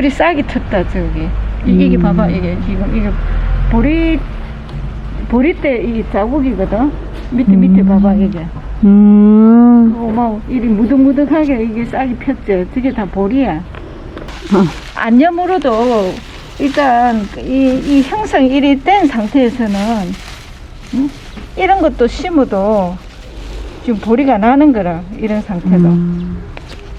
그리 싹이 텄다 저기 이- 이게 음. 봐봐 이게 지금 이게 보리 보리대 이 자국이거든 밑에 밑에 음. 봐봐 이게 음. 어머 이리 무득무득하게 이게 싹이 폈죠 저게 다 보리야 어. 안염으로도 일단 이, 이 형성 이리 된 상태에서는 음? 이런 것도 심어도 지금 보리가 나는 거라 이런 상태도 음.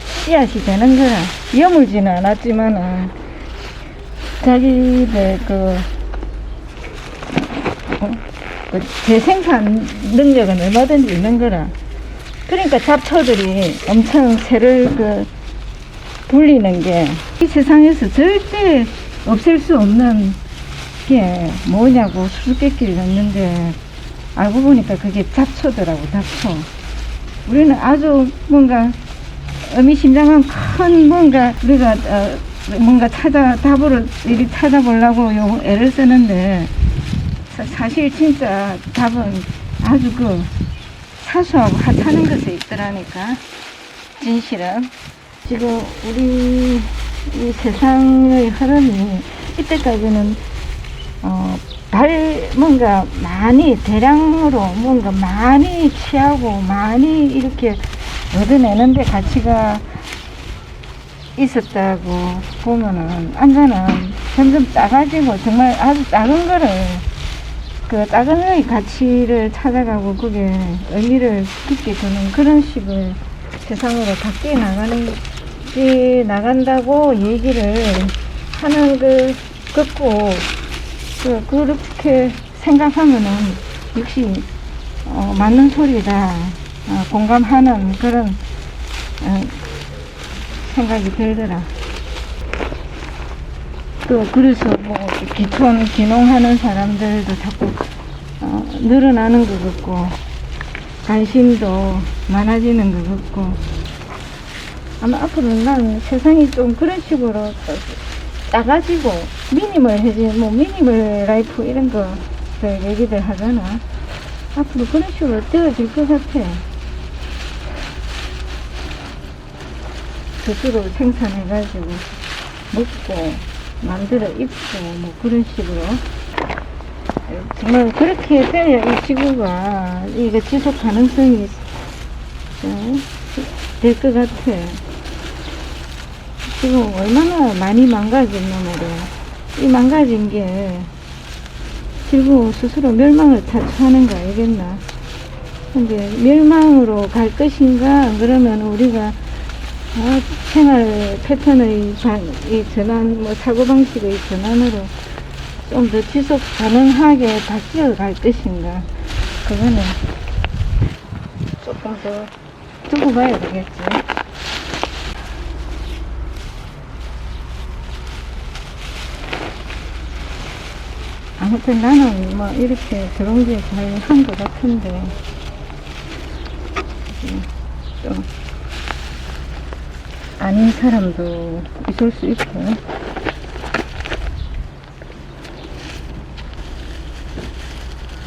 씨앗이 되는 거라 여물지는 않았지만은 자기들 그, 어? 그 재생산 능력은 얼마든지 있는 거라 그러니까 잡초들이 엄청 새를 그 불리는 게 이 세상에서 절대 없앨 수 없는 게 뭐냐고 수수께끼를 넣는데 알고 보니까 그게 잡초더라고 잡초 우리는 아주 뭔가 의미심장한 큰 뭔가 우리가 어, 뭔가 찾아 답을 이리 찾아보려고 요 애를 쓰는데 사, 사실 진짜 답은 아주 그 사소하고 하찮은 것에 있더라니까. 진실은. 지금 우리 이 세상의 흐름이 이때까지는 어, 발 뭔가 많이 대량으로 뭔가 많이 취하고 많이 이렇게 얻어내는데 가치가 있었다고 보면은 안가는 점점 작아지고 정말 아주 작은 거를 그 작은 거의 가치를 찾아가고 그게 의미를 깊게 두는 그런 식의 세상으로 바뀌어 나가는 게 나간다고 얘기를 하는 그 듣고 그 그렇게 생각하면은 역시 어, 맞는 소리다 어, 공감하는 그런 어, 생각이 들더라. 또 그래서 뭐 기촌 기농하는 사람들도 자꾸 어, 늘어나는 것 같고 관심도 많아지는 것 같고. 아마 앞으로는 난 세상이 좀 그런 식으로 작아지고 미니멀 해지 뭐 미니멀 라이프 이런 거들 얘기들 하잖아. 앞으로 그런 식으로 되어질 것 같아 스스로 생산해가지고 먹고 만들어 입고 뭐 그런 식으로 정말 그렇게 돼야 이 지구가 이게 지속 가능성이 될 것 같아. 지금 얼마나 많이 망가졌나 말이야. 이 망가진 게 지구 스스로 멸망을 자초하는 거 알겠나? 근데 멸망으로 갈 것인가? 그러면 우리가 아, 생활 패턴의 반- 이 전환, 뭐 사고방식의 전환으로 좀 더 지속 가능하게 바뀌어 갈 것인가. 그거는 조금 더 두고 봐야 되겠지. 아무튼 나는 뭐 이렇게 들어온 게잘 한 것 같은데, 음, 좀, 아닌 사람도 있을 수 있고,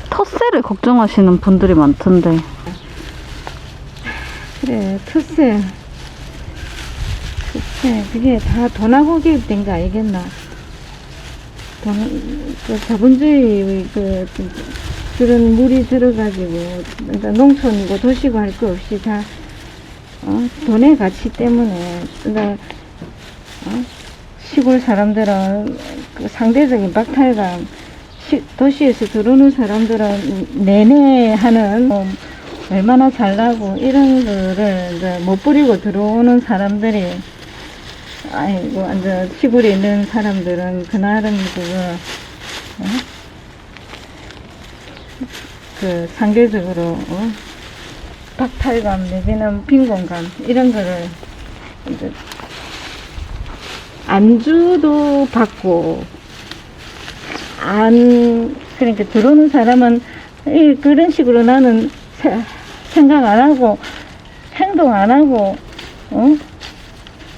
텃세를 걱정하시는 분들이 많던데. 그래, 투세. 투세. 그게 다 돈하고 개입된 거 알겠나? 돈, 그 자본주의, 그, 그, 그런 물이 들어가지고, 그러니까 농촌이고 도시고 할 거 없이 다, 어, 돈의 가치 때문에, 그러니까, 어, 시골 사람들은 그 상대적인 박탈감, 시, 도시에서 들어오는 사람들은 내내 하는, 뭐, 얼마나 잘나고 이런 거를 이제 못 부리고 들어오는 사람들이 아이고 완전 시골에 있는 사람들은 그날은 그거 어? 그 상대적으로 어? 박탈감 내지는 빈곤감 이런 거를 이제 안주도 받고 안 그러니까 들어오는 사람은 이 그런 식으로 나는 세- 생각 안 하고 행동 안 하고 어?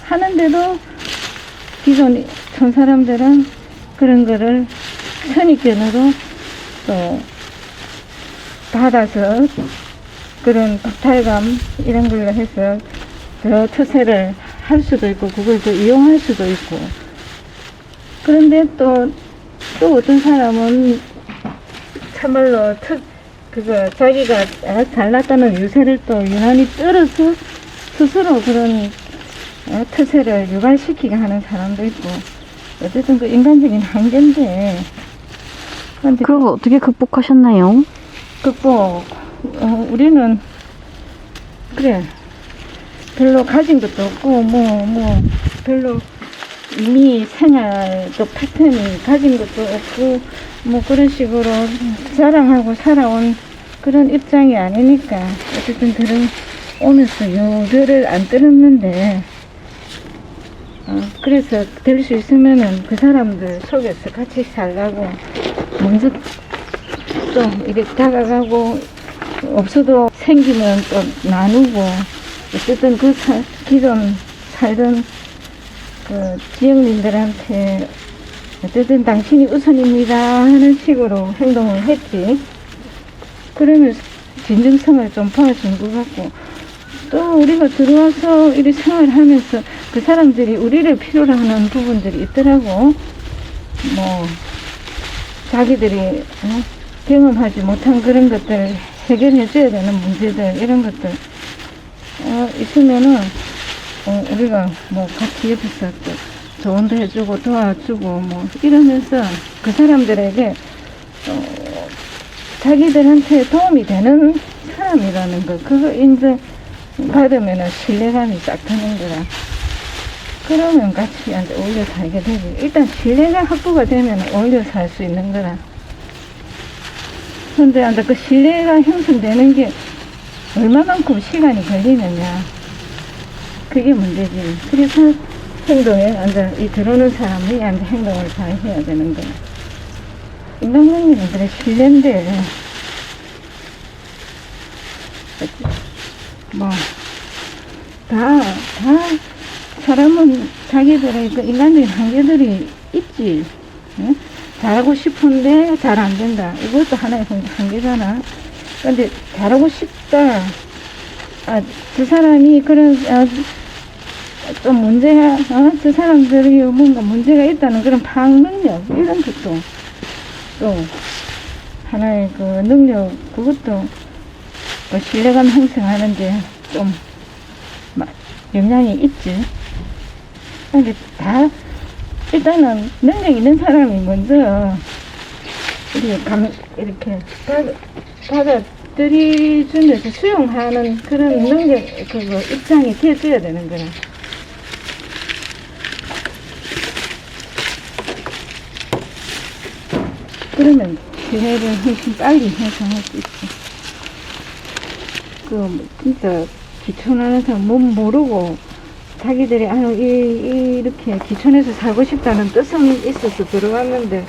하는데도 기존 전 사람들은 그런 거를 선입견으로 또 받아서 그런 박탈감 이런 걸로 해서 더 처세를 할 수도 있고 그걸 또 이용할 수도 있고. 그런데 또, 또 어떤 사람은 참말로 특, 그거, 자기가 어, 잘났다는 유세를 또 유난히 떨어서 스스로 그런 어, 특세를 유발시키게 하는 사람도 있고, 어쨌든 그 인간적인 한계인데, 그거 어떻게 극복하셨나요? 극복, 어, 우리는, 그래, 별로 가진 것도 없고, 뭐, 뭐, 별로 이미 생활 또 패턴이 가진 것도 없고, 뭐 그런 식으로 자랑하고 살아온 그런 입장이 아니니까, 어쨌든 들은, 오면서 요들을 안 들었는데, 어, 그래서 될 수 있으면은 그 사람들 속에서 같이 살라고, 먼저 좀 이렇게 다가가고 없어도 생기면 또 나누고 어쨌든 그 사, 기존 살던 그 지역민들한테 어쨌든 당신이 우선입니다 하는 식으로 행동을 했지 그러면서 진정성을 좀 보여준 것 같고 또 우리가 들어와서 이렇게 생활하면서 그 사람들이 우리를 필요로 하는 부분들이 있더라고 뭐 자기들이 어? 경험하지 못한 그런 것들 해결해 줘야 되는 문제들 이런 것들. 어, 있으면은 어, 우리가 뭐 같이 옆에서 또 조언도 해주고 도와주고 뭐 이러면서 그 사람들에게 어, 자기들한테 도움이 되는 사람이라는 거 그거 이제 받으면은 신뢰감이 싹 드는 거라 그러면 같이 이제 어울려 살게 되지. 일단 신뢰가 확보가 되면 어울려 살 수 있는 거라 이제 그 신뢰가 형성되는 게 얼마만큼 시간이 걸리느냐. 그게 문제지. 그래서 행동에 앉아, 이 들어오는 사람이 앉아 행동을 잘 해야 되는 거야. 인간관계들의 신뢰인데, 뭐, 다, 다, 사람은 자기들의 그 인간적인 한계들이 있지. 응? 잘하고 싶은데 잘 안 된다. 이것도 하나의 한- 한계잖아. 근데 잘하고 싶다. 아, 그 사람이 그런, 아, 좀 문제가, 어? 저 사람들이 뭔가 문제가 있다는 그런 파악 능력, 이런 것도 또 하나의 그 능력, 그것도 또 신뢰감 형성하는데 좀 마- 영향이 있지. 근데 다 일단은 능력 있는 사람이 먼저 이렇게 감, 이렇게 받, 받아들이준 데서 수용하는 그런 능력, 그거 입장이 돼줘야 되는 거야. 그러면 지혜를 훨씬 빨리 형성할 수 있지. 그, 뭐 진짜, 기촌하는 사람 몸 모르고, 자기들이, 아유, 이, 이 렇게 기촌에서 살고 싶다는 뜻은 있어서 들어왔는데,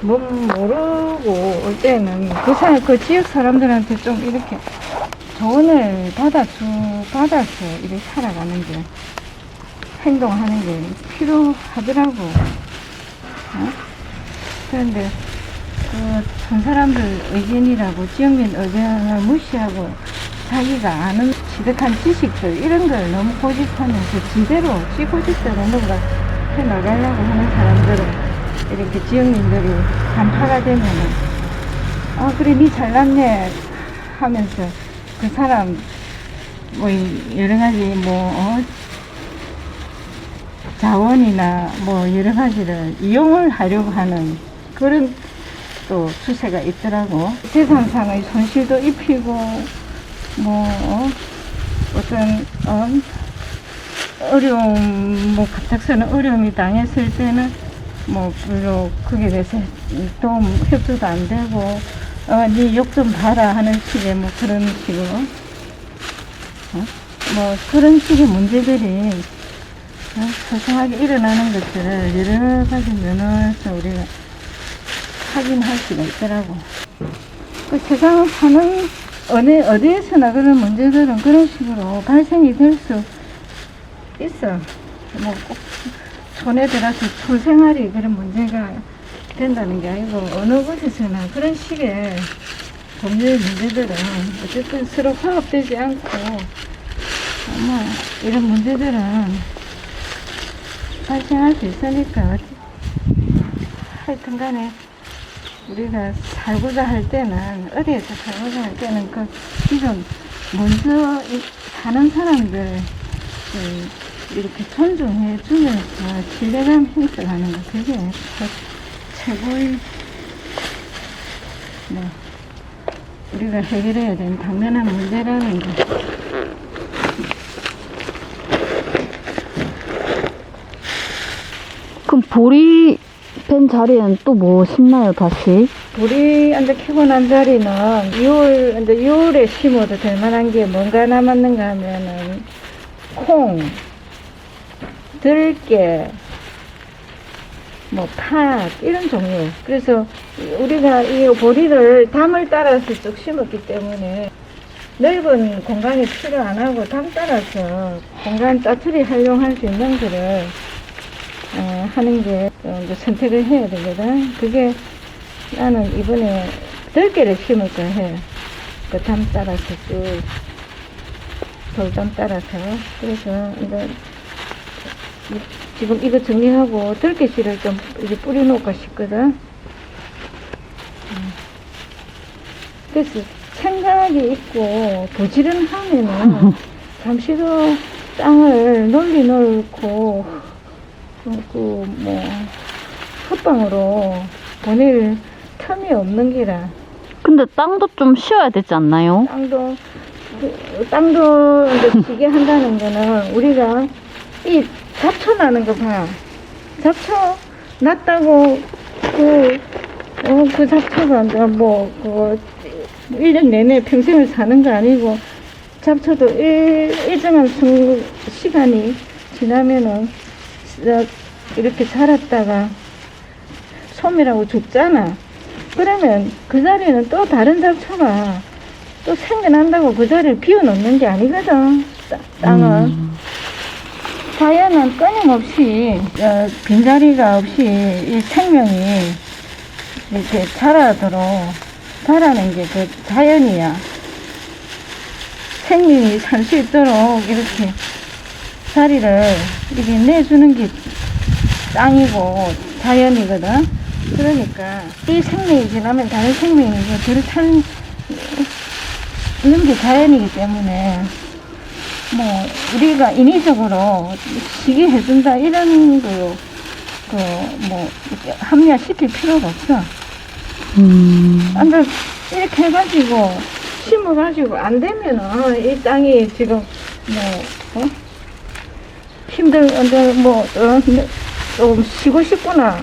몸 모르고 올 때는 그 사람, 그 지역 사람들한테 좀 이렇게 조언을 받아주, 받아서 이렇게 살아가는 게, 행동하는 게 필요하더라고. 어? 그런데, 그, 전 사람들 의견이라고, 지역민 의견을 무시하고, 자기가 아는 지득한 지식들, 이런 걸 너무 고집하면서 지대로, 지 고집대로 뭔가 해 나가려고 하는 사람들은, 이렇게 지역민들이 간파가 되면은, 아, 그래, 니 잘났네. 하면서, 그 사람, 뭐, 이- 여러 가지, 뭐, 어, 자원이나 뭐, 여러 가지를 이용을 하려고 하는 그런 또 추세가 있더라고. 세상상의 손실도 입히고, 뭐, 어, 어떤, 어, 어려움, 뭐, 갑작스러운 어려움이 당했을 때는, 뭐, 별로 거기에 대해서 도움, 협조도 안 되고, 어, 니욕좀 봐라 하는 식의 뭐 그런 식으로, 어? 뭐, 그런 식의 문제들이, 어, 소소하게 일어나는 것들을 여러 가지 면에서 우리가 확인할 수가 있더라고. 그 세상을 사는 어느, 어디에서나 그런 문제들은 그런 식으로 발생이 될 수 있어. 뭐꼭 촌에 들어서 초생활이 그런 문제가 된다는 게 아니고 어느 곳에서나 그런 식의 법률 문제들은 어쨌든 서로 화합되지 않고 아마 이런 문제들은 발생할 수 있으니까 하여튼 간에 우리가 살고자 할 때는, 어디에서 살고자 할 때는 그, 지금 먼저 이- 사는 사람들, 그 이렇게 존중해 주면서 신뢰감 형성하는 거, 그게 그 최고의, 네, 우리가 해결해야 되는 당면한 문제라는 거. 그럼 보리 뺀 자리엔 또뭐 심나요, 다시? 우리 이제 캐고 난 자리는 6월, 이제 6월에 심어도 될 만한 게 뭔가 남았는가 하면은 콩, 들깨, 뭐 팥, 이런 종류. 그래서 우리가 이 보리를 담을 따라서 쭉 심었기 때문에 넓은 공간이 필요 안 하고 담 따라서 공간 따투리 활용할 수 있는 거를 어, 하는 게 어, 이제 선택을 해야 되거든. 그게 나는 이번에 들깨를 심을 거야 해. 그 담 따라서 쭉 돌담 따라서 그래서 이제 이- 지금 이거 정리하고 들깨 씨를 좀 이제 뿌려놓을까 싶거든. 음. 그래서 생각이 있고 부지런하면은 잠시도 땅을 널리 넣고 그뭐 헛방으로 보낼 틈이 없는 기라 근데 땅도 좀 쉬어야 되지 않나요? 땅도 그, 땅도 이제 지게 한다는 거는 우리가 이 잡초 나는 거 봐. 잡초 났다고 그, 어, 그 잡초가 이제 뭐, 그, 1년 내내 평생을 사는 거 아니고 잡초도 일, 일정한 수, 시간이 지나면은 어, 이렇게 자랐다가 소멸하고 죽잖아. 그러면 그 자리는 또 다른 잡초가 또 생겨난다고 그 자리를 비워놓는 게 아니거든. 따- 땅은. 음. 자연은 끊임없이 어, 빈자리가 없이 이 생명이 이렇게 자라도록 자라는 게 그 자연이야. 생명이 살 수 있도록 이렇게 자리를 이렇게 내주는 게 땅이고 자연이거든. 그러니까 이 생명이 지나면 다른 생명이 들을 타는 게 자연이기 때문에 뭐 우리가 인위적으로 시기 해준다 이런 거그뭐 합리화시킬 필요가 없어. 음. 안돼 이렇게 해가지고 심어가지고 안 되면은 이 땅이 지금 뭐 어? 힘들 언제 뭐좀 쉬고 싶구나.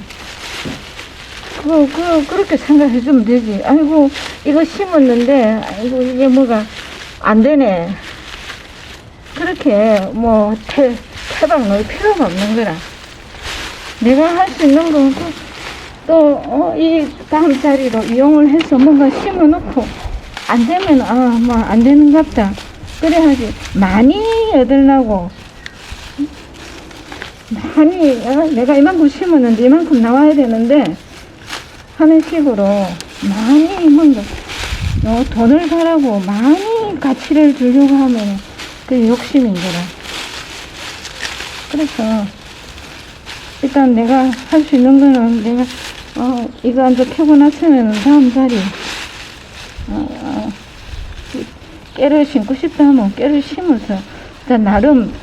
그, 그, 그렇게 생각해 주면 되지. 아이고, 이거 심었는데, 아이고, 이게 뭐가 안 되네. 그렇게, 뭐, 태, 태박 넣을 필요가 없는 거라. 내가 할 수 있는 건, 그, 또, 어, 이 다음 자리로 이용을 해서 뭔가 심어 놓고, 안 되면, 아, 뭐, 안 되는 갑다. 그래야지. 많이 얻으려고, 많이, 어, 내가 이만큼 심었는데 이만큼 나와야 되는데, 하는 식으로 많이 뭔가 어, 돈을 벌라고 많이 가치를 주려고 하면 그 욕심인 거라. 그래서 일단 내가 할 수 있는 거는 내가 어, 이거 앉아 펴고 나서면 다음 자리 어, 어, 깨를 심고 싶다 하면 깨를 심어서 일단 나름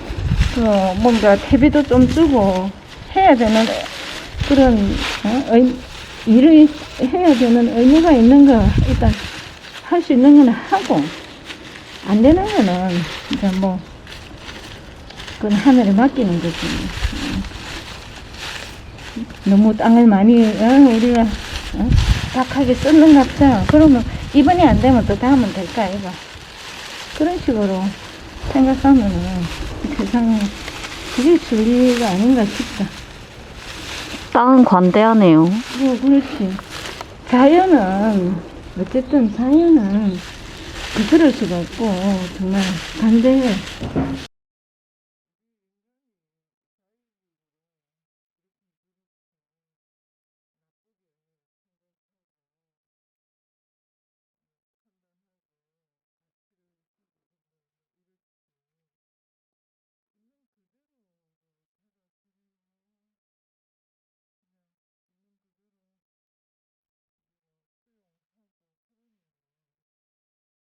그 뭔가 퇴비도 좀 주고 해야 되는 그런 어, 의, 일을 해야 되는 의무가 있는 거 일단 할 수 있는 거는 하고 안 되는 거는 이제 뭐 그건 하늘에 맡기는 거지 어. 너무 땅을 많이 어, 우리가 어? 박하게 썼는 갑자 그러면 이번에 안 되면 또 다음은 될까 이거 그런 식으로 생각하면은 세상에 그게 진리가 아닌가 싶다. 땅은 관대하네요. 뭐, 그렇지. 자연은, 어쨌든 자연은 그럴 수가 없고, 정말 반대해.